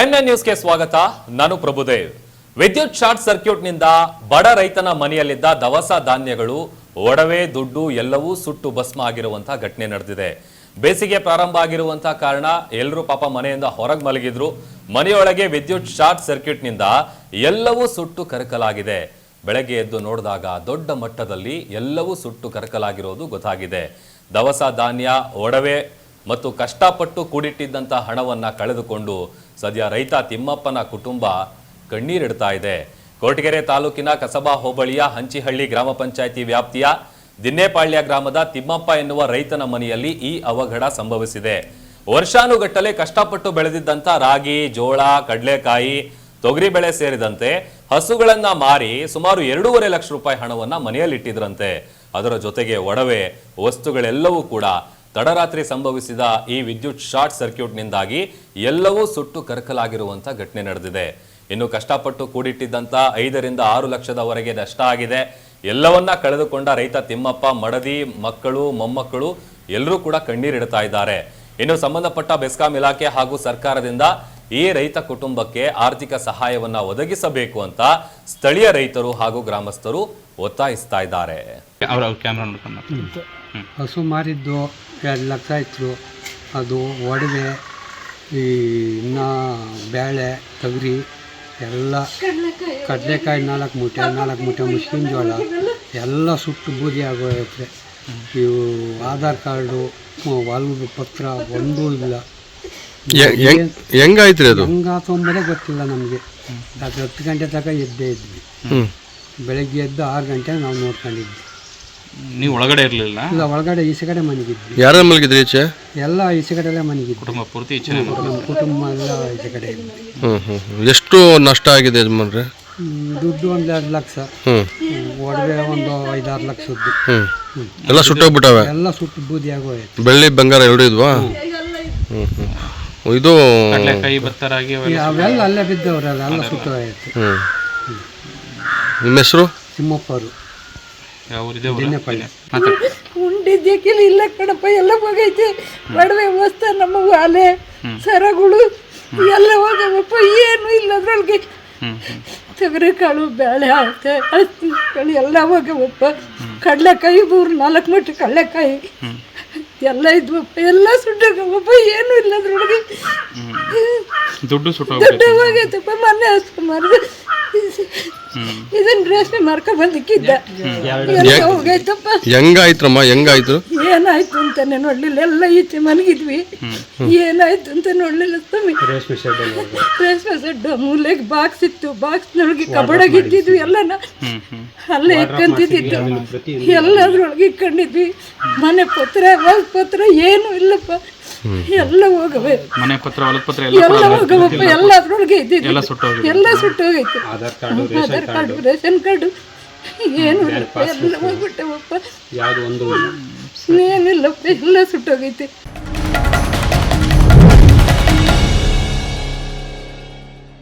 Time nine ನ್ಯೂಸ್ಗೆ ಸ್ವಾಗತ. ನಾನು ಪ್ರಭುದೇವ್. ವಿದ್ಯುತ್ ಶಾರ್ಟ್ ಸರ್ಕ್ಯೂಟ್ನಿಂದ ಬಡ ರೈತನ ಮನೆಯಲ್ಲಿದ್ದ ದವಸ ಧಾನ್ಯಗಳು, ಒಡವೆ, ದುಡ್ಡು ಎಲ್ಲವೂ ಸುಟ್ಟು ಭಸ್ಮ ಆಗಿರುವಂತಹ ಘಟನೆ ನಡೆದಿದೆ. ಬೇಸಿಗೆ ಪ್ರಾರಂಭ ಆಗಿರುವಂತಹ ಕಾರಣ ಎಲ್ಲರೂ ಪಾಪ ಮನೆಯಿಂದ ಹೊರಗೆ ಮಲಗಿದ್ರು. ಮನೆಯೊಳಗೆ ವಿದ್ಯುತ್ ಶಾರ್ಟ್ ಸರ್ಕ್ಯೂಟ್ನಿಂದ ಎಲ್ಲವೂ ಸುಟ್ಟು ಕರಕಲಾಗಿದೆ. ಬೆಳಗ್ಗೆ ಎದ್ದು ನೋಡಿದಾಗ ದೊಡ್ಡ ಮಟ್ಟದಲ್ಲಿ ಎಲ್ಲವೂ ಸುಟ್ಟು ಕರಕಲಾಗಿರೋದು ಗೊತ್ತಾಗಿದೆ. ದವಸ ಧಾನ್ಯ, ಒಡವೆ ಮತ್ತು ಕಷ್ಟಪಟ್ಟು ಕೂಡಿಟ್ಟಿದ್ದಂಥ ಹಣವನ್ನು ಕಳೆದುಕೊಂಡು ಸದ್ಯ ರೈತ ತಿಮ್ಮಪ್ಪನ ಕುಟುಂಬ ಕಣ್ಣೀರಿಡ್ತಾ ಇದೆ. ಕೋಟಿಗೆರೆ ತಾಲೂಕಿನ ಕಸಬಾ ಹೋಬಳಿಯ ಹಂಚಿಹಳ್ಳಿ ಗ್ರಾಮ ಪಂಚಾಯಿತಿ ವ್ಯಾಪ್ತಿಯ ದಿನ್ನೇಪಾಳ್ಯ ಗ್ರಾಮದ ತಿಮ್ಮಪ್ಪ ಎನ್ನುವ ರೈತನ ಮನೆಯಲ್ಲಿ ಈ ಅವಘಡ ಸಂಭವಿಸಿದೆ. ವರ್ಷಾನುಗಟ್ಟಲೆ ಕಷ್ಟಪಟ್ಟು ಬೆಳೆದಿದ್ದಂಥ ರಾಗಿ, ಜೋಳ, ಕಡಲೆಕಾಯಿ, ತೊಗರಿ ಬೆಳೆ ಸೇರಿದಂತೆ ಹಸುಗಳನ್ನ ಮಾರಿ ಸುಮಾರು ಎರಡೂವರೆ ಲಕ್ಷ ರೂಪಾಯಿ ಹಣವನ್ನ ಮನೆಯಲ್ಲಿಟ್ಟಿದ್ರಂತೆ. ಅದರ ಜೊತೆಗೆ ಒಡವೆ, ವಸ್ತುಗಳೆಲ್ಲವೂ ಕೂಡ ತಡರಾತ್ರಿ ಸಂಭವಿಸಿದ ಈ ವಿದ್ಯುತ್ ಶಾರ್ಟ್ ಸರ್ಕ್ಯೂಟ್ನಿಂದಾಗಿ ಎಲ್ಲವೂ ಸುಟ್ಟು ಕರಕಲಾಗಿರುವಂಥ ಘಟನೆ ನಡೆದಿದೆ. ಇನ್ನು ಕಷ್ಟಪಟ್ಟು ಕೂಡಿಟ್ಟಿದ್ದಂಥ ಐದರಿಂದ ಆರು ಲಕ್ಷದವರೆಗೆ ನಷ್ಟ ಆಗಿದೆ. ಎಲ್ಲವನ್ನ ಕಳೆದುಕೊಂಡ ರೈತ ತಿಮ್ಮಪ್ಪ ಮಡದಿ ಮಕ್ಕಳು ಮೊಮ್ಮಕ್ಕಳು ಎಲ್ಲರೂ ಕೂಡ ಕಣ್ಣೀರಿಡ್ತಾ ಇದ್ದಾರೆ. ಇನ್ನು ಸಂಬಂಧಪಟ್ಟ ಬೆಸ್ಕಾಂ ಇಲಾಖೆ ಹಾಗೂ ಸರ್ಕಾರದಿಂದ ಈ ರೈತ ಕುಟುಂಬಕ್ಕೆ ಆರ್ಥಿಕ ಸಹಾಯವನ್ನ ಒದಗಿಸಬೇಕು ಅಂತ ಸ್ಥಳೀಯ ರೈತರು ಹಾಗೂ ಗ್ರಾಮಸ್ಥರು ಒತ್ತಾಯಿಸ್ತಾ ಇದ್ದಾರೆ. ಹಸು ಮಾರಿದ್ದು ಎರಡು ಲಕ್ಷ ಇತ್ತು. ಅದು ಒಡವೆ ಈ ಇನ್ನು ಬೇಳೆ ತೊಗರಿ ಎಲ್ಲ ಕಡಲೆಕಾಯಿ ನಾಲ್ಕು ಮೂಟೆ ನಾಲ್ಕು ಮೂಟೆ ಮುಸ್ಲಿಂ ಜೋಳ ಎಲ್ಲ ಸುಟ್ಟು ಬೂದಿ ಆಗೋಯ್ತು ಇವು ಆಧಾರ್ ಕಾರ್ಡು ಹೊಲದ ಪತ್ರ ಒಂದೂ ಇಲ್ಲ. ಹೆಂಗಾಯ್ತು ಅದು? ಹೆಂಗಾತು ಅಂಬದೇ ಗೊತ್ತಿಲ್ಲ ನಮಗೆ. ಅದು ಹತ್ತು ಗಂಟೆ ತನಕ ಎದ್ದೇ ಇದ್ವಿ. ಬೆಳಗ್ಗೆ ಎದ್ದು ಆರು ಗಂಟೆ ನಾವು ನೋಡ್ಕೊಂಡಿದ್ವಿ. ನೀವು ಒಳಗಡೆ ಇರಲಿಲ್ಲ? ಇಲ್ಲ ಒಳಗಡೆ ಈಚೆ ಕಡೆ ಮನೆಗಿದ್ವಿ. ಯಾರ ಮಲಗಿದ್ರಿ ಈಚೆ? ಎಲ್ಲ ಈಚೆ ಕಡೆಯಲ್ಲೇ ಮನೆಗಿದ್ವಿ. ಕುಟುಂಬ ಪೂರ್ತಿ ಈಚೆನೆ ನಮ್ಮ ಕುಟುಂಬ ಎಲ್ಲ ಈಚೆ ಕಡೆ ಇದ್ವಿ. ಹ್ಮ್ ಹ್ಮ್ ಹ್ಮ್. ಎಷ್ಟು ನಷ್ಟ ಆಗಿದೆ ಯಜಮಾನ್ರೆ? ಹ್ಮ್, ದುಡ್ಡು ಒಂದು ಎರಡು ಲಕ್ಷ. ಹ್ಞೂ ಹ್ಮ್, ಒಡವೆ ಒಂದು ಐದಾರು ಲಕ್ಷದ್ದು. ಹ್ಞೂ ಎಲ್ಲ ಸುಟ್ಟೋಗ್ಬಿಟ್ಟವೆ? ಎಲ್ಲ ಸುಟ್ಟು ಬೂದಿ ಆಗೋಯ್ತು. ಬೆಳ್ಳಿ ಬಂಗಾರ ಎರಡು ಇದ್ವಾ? ಹ್ಞೂ ಹ್ಮ್ ಇದು ಕಡಲೆಕಾಯಿ ಭತ್ತ ರಾಗಿ ಅವೆಲ್ಲ ಅವೆಲ್ಲ ಅಲ್ಲೇ ಬಿದ್ದವ್ರಲ್ಲ ಎಲ್ಲ ಸುಟ್ಟು ಹೋಯ್ತು. ಹ್ಮ್. ನಿಮ್ಮ ಹೆಸರು? ತಿಮ್ಮಪ್ಪರು. ಉಂಡಿದ್ದಕ್ಕಿಲ್ಲ ಇಲ್ಲ ಕಣಪ್ಪ ಎಲ್ಲ ಹೋಗೈತೆ ಒಡವೆ ವಸ್ತ ನಮ್ಮ ಆಲೆ ಸರಗಳು ಎಲ್ಲ ಹೋಗವಪ್ಪ ಏನು ಇಲ್ಲ ಅದ್ರೊಳಗೆ. ಕಾಳು ಬೇಳೆ ಹಾಕ್ತೆ ಕಾಳು ಎಲ್ಲ ಹೋಗವಪ್ಪ. ಕಡಲೆಕಾಯಿ ಮೂರು ನಾಲ್ಕು ಮಟ್ಟ ಕಡಲೆಕಾಯಿ. ಎಲ್ಲ ಇದ್ವಪ್ಪ ಎಲ್ಲ ಸುಟ್ಟೋಗವಪ್ಪ ಏನು ಇಲ್ಲ ಅದ್ರೊಳಗೆ. ದುಡ್ಡು ಸುಟ್ಟೋಗ್ಬಿಟ್ಟು ದುಡ್ಡು ಹೋಗೈತಪ್ಪ ಮೊನ್ನೆ ಹಸ್ಕೊಂಬಾರ್ದು ಇದನ್ನ ರೇಷ್ಮೆ ಮಾರ್ಕೊಂಡ್ ಬಂದಿಕ್ಕಿದ್ದ. ಎಲ್ಲ ಹೋಗೈತಪ್ಪ ಹೆಂಗಾಯ್ತ್ರಮ್ಮ ಹೆಂಗಾಯ್ತು? ಏನಾಯ್ತು ಅಂತಾನೆ ನೋಡ್ಲಿಲ್ಲ. ಎಲ್ಲ ಈಚೆ ಮಲಗಿದ್ವಿ. ಏನಾಯ್ತು ಅಂತ ನೋಡ್ಲಿಲ್ಲ ಸ್ವಾಮಿ. ರೇಷ್ಮೆ ಸೆಡ್ ಮೂಲೆಗೆ ಬಾಕ್ಸ್ ಇತ್ತು. ಬಾಕ್ಸ್ನೊಳಗೆ ಕಬಡಾಗಿ ಇಟ್ಟಿದ್ವಿ ಎಲ್ಲನ. ಅಲ್ಲೇ ಇಟ್ಕೊಂತಿದ್ದು ಎಲ್ಲದ್ರೊಳಗೆ ಇಟ್ಕೊಂಡಿದ್ವಿ. ಮನೆ ಪತ್ರ ಹೊಲ ಪತ್ರ ಏನು ಇಲ್ಲಪ್ಪ. ಎಲ್ಲ ಹೋಗವೆ. ಮನೆ ಪತ್ರ ಹೊಲದ ಪತ್ರ ಎಲ್ಲ ಹೋಗವಪ್ಪ. ಎಲ್ಲ ಅದ್ರೊಳಗೆ ಇದ್ದಿದ್ದು ಎಲ್ಲ ಸುಟ್ಟು ಎಲ್ಲ ಸುಟ್ಟೋಗೈತೆ Aadhaar card Aadhaar card. Ration card. ಏನು ಎಲ್ಲ ಹೋಗ್ಬಿಟ್ಟವಪ್ಪ ಯಾವುದು ಒಂದು ಏನಿಲ್ಲಪ್ಪ ಎಲ್ಲ ಸುಟ್ಟೋಗೈತೆ.